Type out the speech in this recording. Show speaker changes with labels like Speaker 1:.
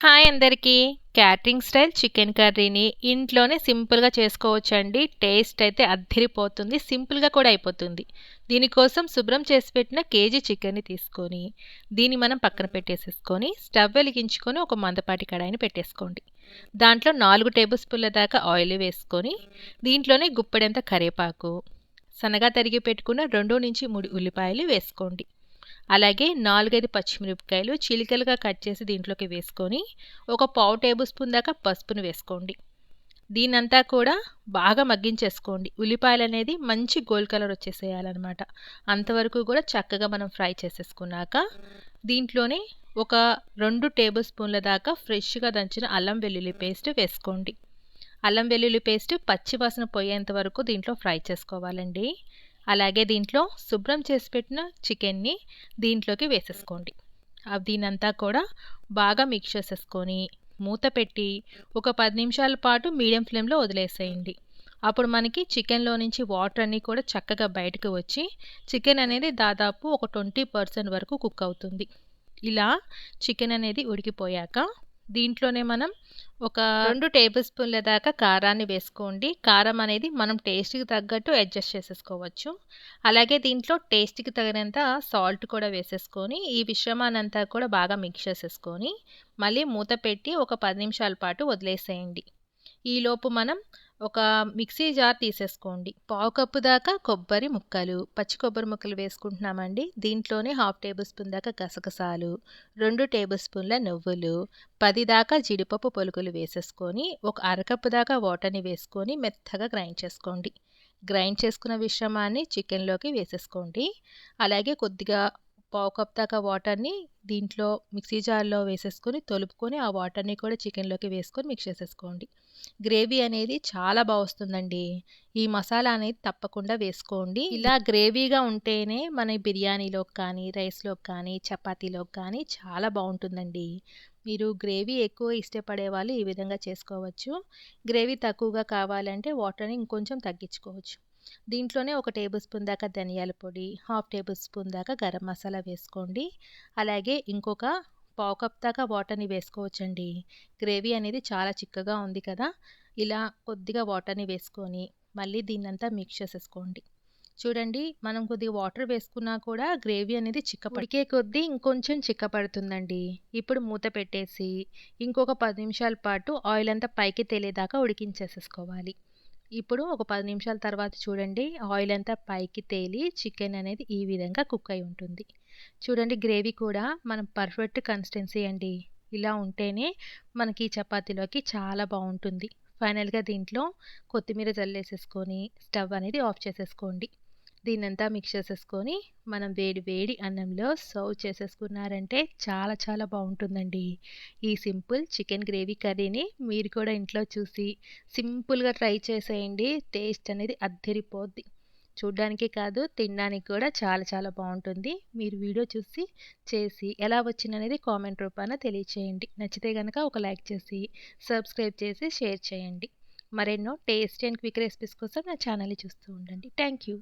Speaker 1: Hi అందరికీ. Catering style chicken కర్రీని ఇంట్లోనే సింపుల్‌గా చేసుకోవచ్చండి. టేస్ట్ అయితే అద్దిరిపోతుంది. సింపుల్‌గా కూడా అయిపోతుంది. దీనికోసం శుభ్రం చేసి పెట్టిన కేజీ చికెన్‌ని తీసుకొని, దీన్ని మనం పక్కన పెట్టేసేసుకొని, స్టవ్ వెలిగించుకొని ఒక మందపాటి కడాయిని పెట్టేసుకోండి. దాంట్లో నాలుగు టేబుల్ స్పూన్ల దాకా ఆయిల్ వేసుకొని, దీంట్లోనే గుప్పెడంత కరివేపాకు, సన్నగా తరిగి పెట్టుకున్న 2-3 ఉల్లిపాయలు వేసుకోండి. అలాగే 4, 5 పచ్చిమిరపకాయలు చిలికలుగా కట్ చేసి దీంట్లోకి వేసుకొని, ఒక పావు టేబుల్ స్పూన్ దాకా పసుపును వేసుకోండి. దీనంతా కూడా బాగా మగ్గించేసుకోండి. ఉల్లిపాయలు అనేది మంచి గోల్డ్ కలర్ వచ్చేసేయాలన్నమాట అంతవరకు కూడా చక్కగా మనం ఫ్రై చేసేసుకున్నాక, దీంట్లోనే ఒక రెండు టేబుల్ స్పూన్ల దాకా ఫ్రెష్‌గా దంచిన అల్లం వెల్లుల్లి పేస్ట్ వేసుకోండి. అల్లం వెల్లుల్లి పేస్ట్ పచ్చివాసన పోయేంత వరకు దీంట్లో ఫ్రై చేసుకోవాలండి. అలాగే దీంట్లో శుభ్రం చేసి పెట్టిన చికెన్‌ని దీంట్లోకి వేసేసుకోండి. ఆహ్, కూడా బాగా మిక్స్ చేసేసుకొని, మూత పెట్టి ఒక పది నిమిషాల పాటు మీడియం ఫ్లేమ్‌లో వదిలేసేయండి. అప్పుడు మనకి చికెన్‌లో నుంచి వాటర్ అన్నీ కూడా చక్కగా బయటకు వచ్చి, చికెన్ అనేది దాదాపు ఒక 20% వరకు కుక్ అవుతుంది. ఇలా చికెన్ అనేది ఉడికిపోయాక, దీంట్లోనే మనం ఒక 2 టేబుల్ స్పూన్ల దాకా కారాన్ని వేసుకోండి. కారం అనేది మనం టేస్ట్‌కి తగ్గట్టు అడ్జస్ట్ చేసేసుకోవచ్చు. అలాగే దీంట్లో టేస్ట్‌కి తగినంత సాల్ట్ కూడా వేసేసుకొని, ఈ మిశ్రమాన్నంతా కూడా బాగా మిక్స్ చేసేసుకొని, మళ్ళీ మూత పెట్టి ఒక 10 నిమిషాల పాటు వదిలేసేయండి. ఈలోపు మనం ఒక మిక్సీ జార్ తీసేసుకోండి. పావు కప్పు దాకా కొబ్బరి ముక్కలు, పచ్చి కొబ్బరి ముక్కలు వేసుకుంటున్నామండి. దీంట్లోనే హాఫ్ టేబుల్ స్పూన్ దాకా గసగసాలు, రెండు టేబుల్ స్పూన్ల నువ్వులు, పది దాకా జీడిపప్పు పొలుకులు వేసేసుకొని, ఒక అరకప్పు దాకా వాటర్‌ని వేసుకొని మెత్తగా గ్రైండ్ చేసుకోండి. గ్రైండ్ చేసుకున్న మిశ్రమాన్ని చికెన్‌లోకి వేసేసుకోండి. అలాగే కొద్దిగా పావు కప్ దాకా వాటర్‌ని దీంట్లో మిక్సీ జార్‌లో వేసేసుకొని, తొలుపుకొని ఆ వాటర్‌ని కూడా చికెన్‌లోకి వేసుకొని మిక్స్ చేసేసుకోండి. గ్రేవీ అనేది చాలా బాగా వస్తుందండి. ఈ మసాలా అనేది తప్పకుండా వేసుకోండి. ఇలా గ్రేవీగా ఉంటేనే మన బిర్యానీలోకి కానీ, రైస్‌లోకి కానీ, చపాతీలోకి కానీ చాలా బాగుంటుందండి మీరు గ్రేవీ ఎక్కువ ఇష్టపడే వాళ్ళు ఈ విధంగా చేసుకోవచ్చు. గ్రేవీ తక్కువగా కావాలంటే వాటర్‌ని ఇంకొంచెం తగ్గించుకోవచ్చు. దీంట్లోనే ఒక టేబుల్ స్పూన్ దాకా ధనియాల పొడి, హాఫ్ టేబుల్ స్పూన్ దాకా గరం మసాలా వేసుకోండి. అలాగే ఇంకొక పావు కప్ దాకా వాటర్‌ని వేసుకోవచ్చండి. గ్రేవీ అనేది చాలా చిక్కగా ఉంది కదా! ఇలా కొద్దిగా వాటర్‌ని వేసుకొని, మళ్ళీ దీన్నంతా మిక్స్ చేసేసుకోండి. చూడండి మనం కొద్దిగా వాటర్ వేసుకున్నా కూడా గ్రేవీ అనేది చిక్కపడికే కొద్దీ ఇంకొంచెం చిక్కపడుతుందండి. ఇప్పుడు మూత పెట్టేసి, ఇంకొక పది నిమిషాల పాటు ఆయిల్ అంతా పైకి తేలేదాకా ఉడికించేసేసుకోవాలి. ఇప్పుడు ఒక పది నిమిషాల తర్వాత చూడండి ఆయిల్ అంతా పైకి తేలి చికెన్ అనేది ఈ విధంగా కుక్ అయి ఉంటుంది. చూడండి గ్రేవీ కూడా మనం పర్ఫెక్ట్ కన్సిస్టెన్సీ అండి. ఇలా ఉంటేనే మనకి చపాతీలోకి చాలా బాగుంటుంది ఫైనల్‌గా దీంట్లో కొత్తిమీర జల్లేసేసుకొని, స్టవ్ అనేది ఆఫ్ చేసేసుకోండి. దీన్నంతా మిక్స్ చేసేసుకొని, మనం వేడి వేడి అన్నంలో సర్వ్ చేసేసుకున్నారంటే చాలా చాలా బాగుంటుందండి ఈ సింపుల్ చికెన్ గ్రేవీ కర్రీని మీరు కూడా ఇంట్లో చూసి సింపుల్‌గా ట్రై చేసేయండి. టేస్ట్ అనేది అద్దిరిపోద్ది. చూడ్డానికి కాదు తినడానికి కూడా చాలా చాలా బాగుంటుంది మీరు వీడియో చూసి, చేసి ఎలా వచ్చిందనేది కామెంట్ రూపాన తెలియచేయండి. నచ్చితే కనుక ఒక లైక్ చేసి, సబ్స్క్రైబ్ చేసి, షేర్ చేయండి. మరెన్నో టేస్టీ అండ్ క్విక్ రెసిపీస్ కోసం నా ఛానల్‌ని చూస్తూ ఉండండి. Thank you.